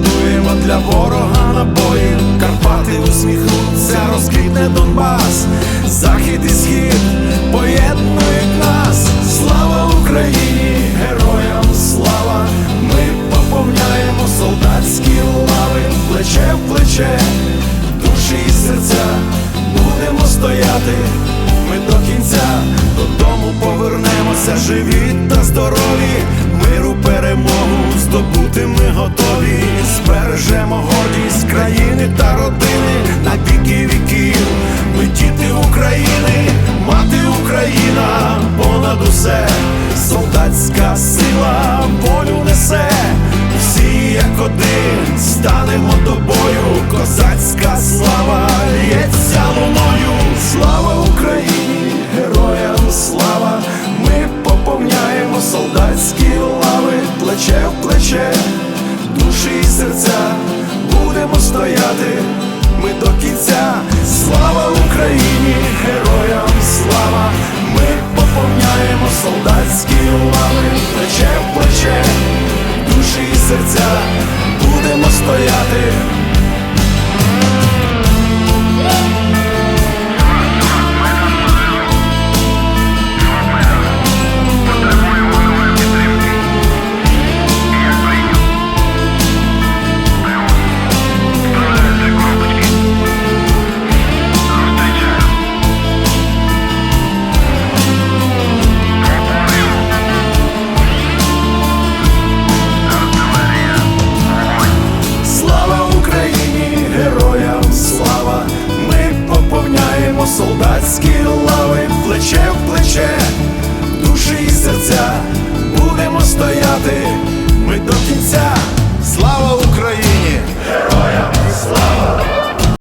Пошкодуємо для ворога набоїв. Карпати усміхнуться, розквітне Донбас, захід і схід поєднують нас. Слава Україні, героям слава! Ми поповняємо солдатські лави, плече в плече, душі і серця, будемо стояти. Ми до кінця додому повернемося, живі та здорові, солдатська сила волю несе. Всі як один станемо тобою, козацька слава солдатські лави, плече в плече, душі і серця, будемо стояти,